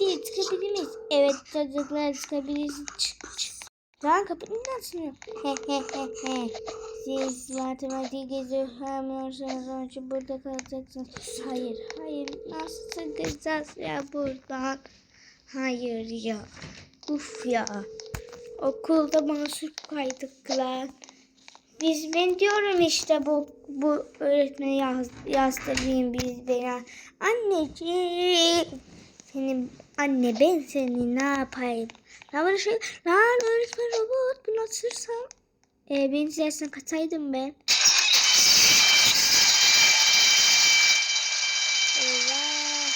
Değil çıkabilir miyiz? Evet çocuklar çıkabiliriz. Çık, çık. Lan kapı neden açmıyor? He he he he. Siz matematik gezemiyorsanız onun için burada kalacaksınız. Hayır hayır nasıl çıkacağız ya buradan? Hayır ya. Uf ya. Okulda mahsur kaydık lan. Biz ben diyorum işte bu bu öğretmeni yaz, yazdırayım biz bana. Anneciğim. Senin anne ben seni ne yapayım? Lan bana şey lan öğretmen robot bunu atırsam. E, beni dersen kataydım ben. Eyvah.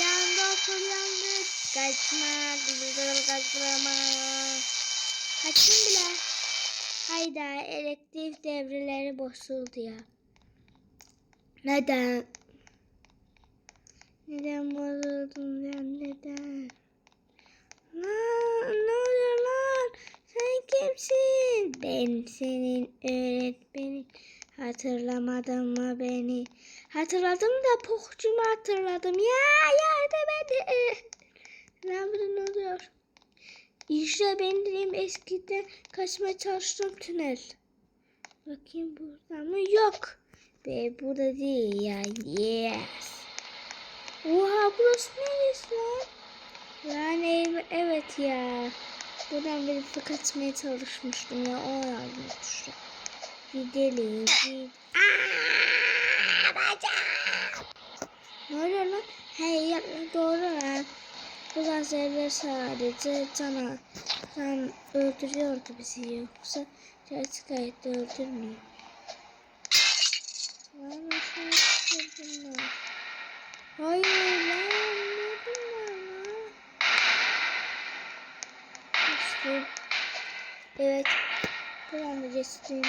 Yandı okul yandı. Kaçma. Güzel kaçma. Kaçtım bile. Hayda elektrik devreleri bozuldu ya. Neden? Neden bozuldun ben neden? Lan ne oluyor lan? Sen kimsin? Ben senin öğretmenin. Hatırlamadın mı beni? Hatırladım da pohcumu hatırladım. Ya yardım edin. Lan burada ne oluyor? İşte benim eskiden kaçmaya çalıştığım tünel. Bakayım burada mı? Yok. Be burada değil ya. Yes. Oha burası neresi lan? Yani ev- evet ya. Buradan bir kaçmaya çalışmıştım ya. O yazmıştım. Gidelim. Gid Aa, bacağım. Ne oluyor lan? Hey ya, doğru lan. Biraz evvel sadece cana can öldürüyordu bizi yoksa gerçek hayatta öldürmüyor. resim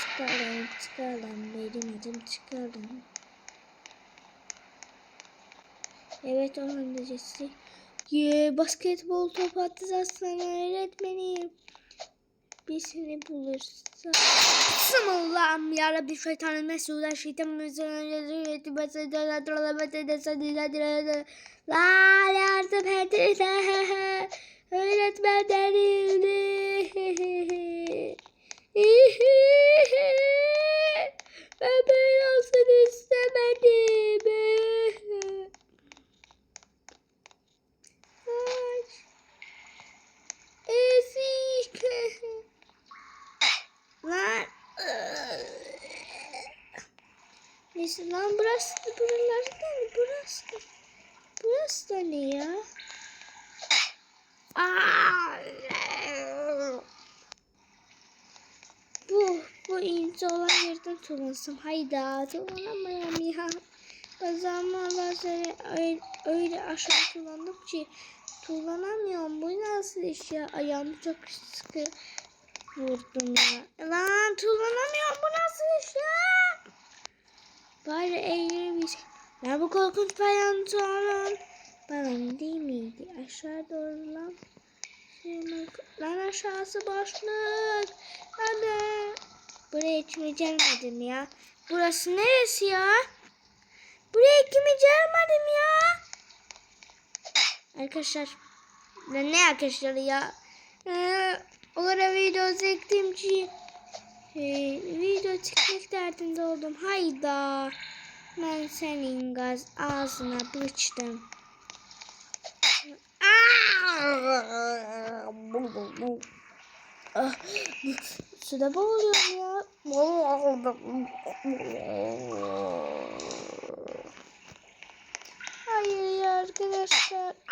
çıkaralım çıkaralım benim adım çıkaralım evet onun öncesi yeah, basketbol top attız aslan öğretmenim birisini bulursa Bismillahirrahmanirrahim ya Rabbi şeytanın mesuda şeytan mesuda yeti besede la yardım edin öğretmenlerini. Bu bu ince olan yerden tullansam. Hayda tullanamıyorum ya. Bazama bazen öyle, öyle aşağı tullandım ki tullanamıyorum. Bu nasıl iş ya? Ayağımı çok sıkı vurdum ya. Lan tullanamıyorum. Bu nasıl iş ya? Bari eğri bir şey. Ya bu korkunç payantolon. Bana değil miydi? Aşağı doğru lan. Lan aşağısı boşluk. Hadi. Buraya hiç mi gelmedim ya? Burası neresi ya? Buraya kimi gelmedim ya? Arkadaşlar. Ben ne arkadaşlar ya? Ee, o kadar video çektim ki e, video çekmek derdinde oldum. Hayda. Ben senin gaz ağzına bıçtım. Ah, suda boğuluyorum ya. Hayır ya arkadaşlar.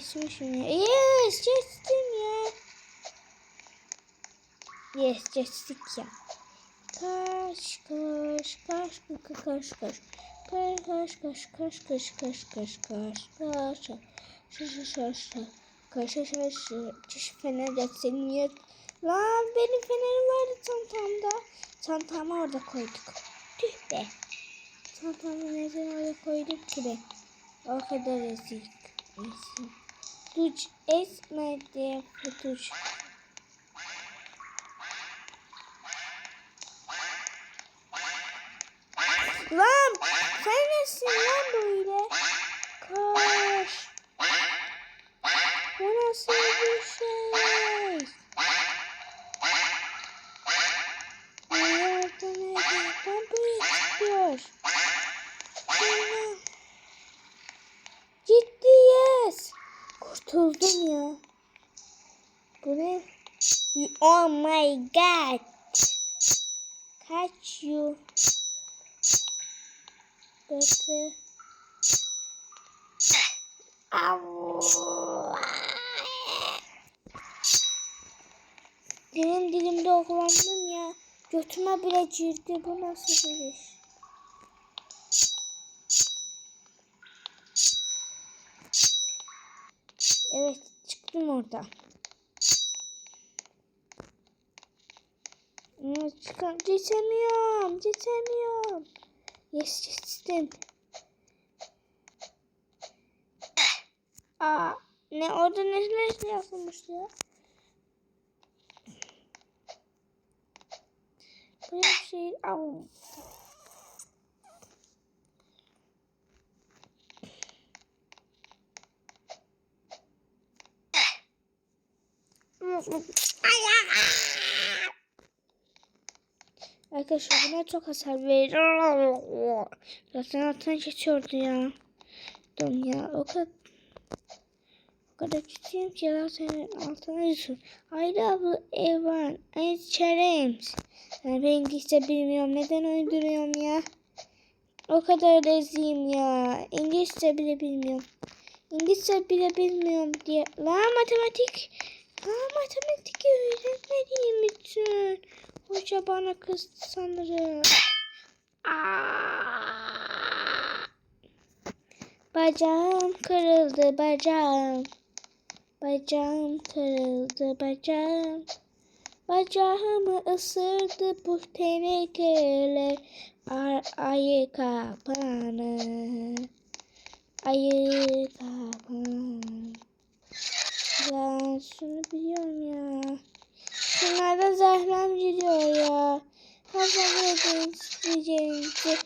Geçmişim ya. Yes, geçtim ya. Yes, geçtik ya. Kaş, kaş, kaş, kaş, kaş, kaş. Kaş, kaş, kaş, kaş, kaş, kaş, kaş, kaş, kaş. Şaş, şaş, şaş. Kaş, şaş, şaş. Çiş fener senin yet. Lan benim fenerim vardı çantamda. Çantamı orada koyduk. Tüh be. Çantamı neden oraya koyduk ki be. O kadar ezik. Ezik. Tuç esmedi. Tuç. Lan sen nesin lan böyle? Koş. Bu nasıl bir şey? Yardım edin. Ben buraya çıkıyor. Şuna. Ciddiyiz. Kurtuldum ya. Bu ne? Oh my god. Kaç you. Batı. Dilim dilimde oklandım ya. Götüme bile girdi. Bu nasıl bir iş? Evet çıktım orada. Ama Çıkam geçemiyorum. Geçemiyorum. Yes geçtim. Aa, ne orada ne ne yapılmıştı ya? Böyle bir şey. Au. Arkadaşlar buna çok hasar veriyor. Zaten altına geçiyordu ya. Dur ya o kadar o kadar ciddiyim ki zaten altına geçiyor. Hayda bu Evan. Ay James. Yani ben İngilizce bilmiyorum. Neden uyduruyorum ya? O kadar reziyim ya. İngilizce bile bilmiyorum. İngilizce bile bilmiyorum diye. La matematik. La matematik öğretmediğim için. Hoca bana kızdı sanırım. Aa! Bacağım kırıldı bacağım. Bacağım kırıldı bacağım. Bacağımı ısırdı bu tenekeler. Ar ayı kapanı. Ayı kapanı. Ben şunu biliyorum ya. Şunlardan zahlem gidiyor ya. Fazla verdiğiniz isteyeceğinizi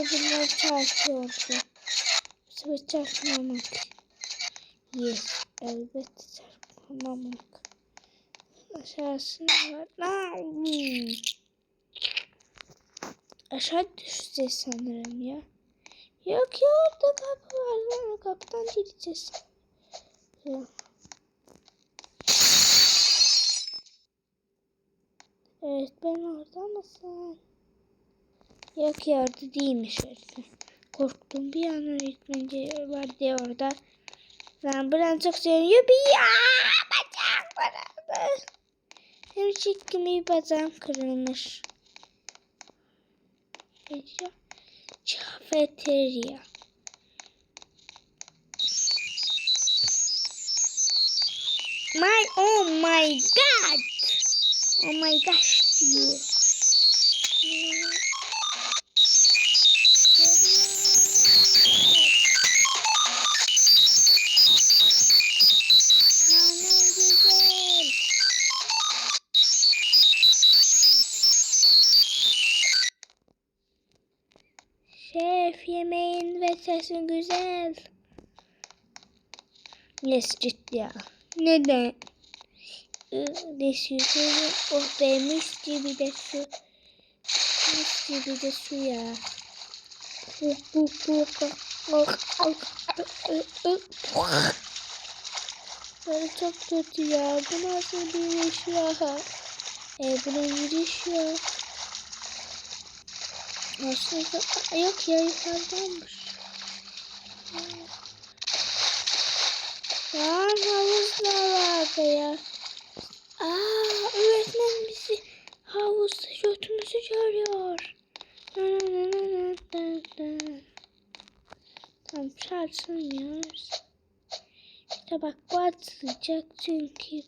bunlar çarpıyordu. Bu sefer çarpmamak. Yes, elbette çarpmamak. Aşağısında var. Lan! Aşağı düşeceğiz sanırım ya. Yok ya orada kapı var lan. O kapıdan gideceğiz. Ya. Evet ben orada mısın? Yok ya orada değilmiş öyle. Korktum bir an öğretmence var diye orada. Ben buranı çok seviyorum. Ya bacağım kırıldı. Hem çekkim iyi bacağım kırılmış. Cafeterya. My oh my god. Oh my gosh. Sesin güzel. Yes ciddi ya. Neden? Desiyorum. Oh be mis gibi de su. Mis gibi de su ya. Bu bu bu. Böyle çok kötü ya. Bu nasıl bir iş ya? E bu ne bir iş ya? Aslında yok ya yukarıdanmış. Lan havuzlar vardı ya. Aa öğretmen bizi havuzda götümüzü görüyor. Tam çarpsınmıyoruz. İşte bak bu atılacak çünkü.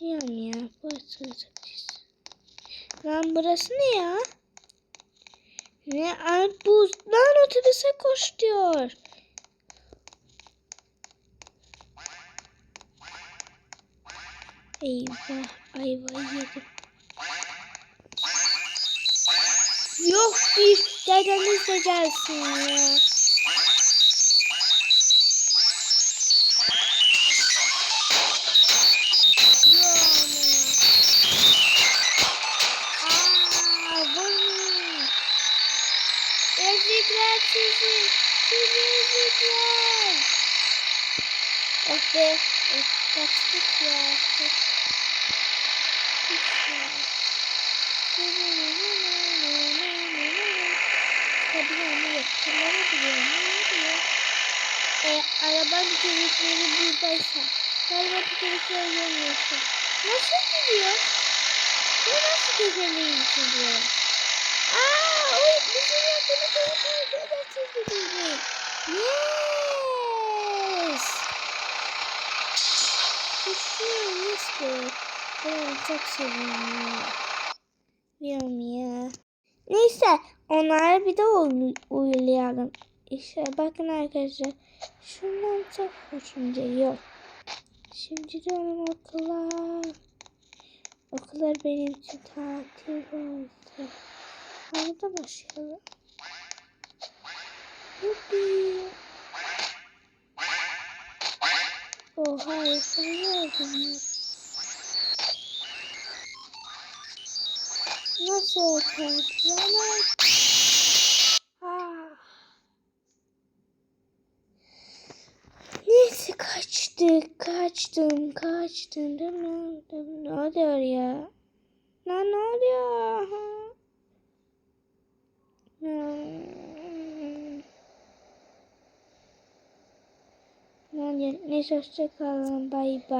Diyorum ya. Burası otobüs. Lan burası ne ya? Ne? Ay bu lan otobüse koş diyor. Eyvah ayva yedim. Yok bir dedemiz de gelsin vurmayın. Ezikler sizi. Sizi ezikler. Oh be. Kaçtık ya. Kaçtık Tabii onu yaptılar diyor. Ne diyor? E, araba tekerlekleri buradaysa. Galiba tekerlekleri görmüyorsun. Nasıl gidiyor? Bu nasıl tekerleği gidiyor? Aa, o bizim yaptığımız tekerlekleri getirdi bizi. Yes! Düşünüyorum işte. Ben çok seviyorum ya. Biliyorum ya. Neyse onlara bir de uy- uyulayalım. İşte bakın arkadaşlar. Şundan çok hoşuma yok. Şimdi diyorum okullar. Okullar benim için tatil oldu. Orada başlayalım. Yuppi. Oha yakalayalım. Nasıl yakalıyorlar? Ah. Neyse kaçtık, kaçtım, kaçtım. Değil mi? Ne oluyor ya? Lan ne oluyor? Oluyor? Neyse hoşçakalın. Bay bay.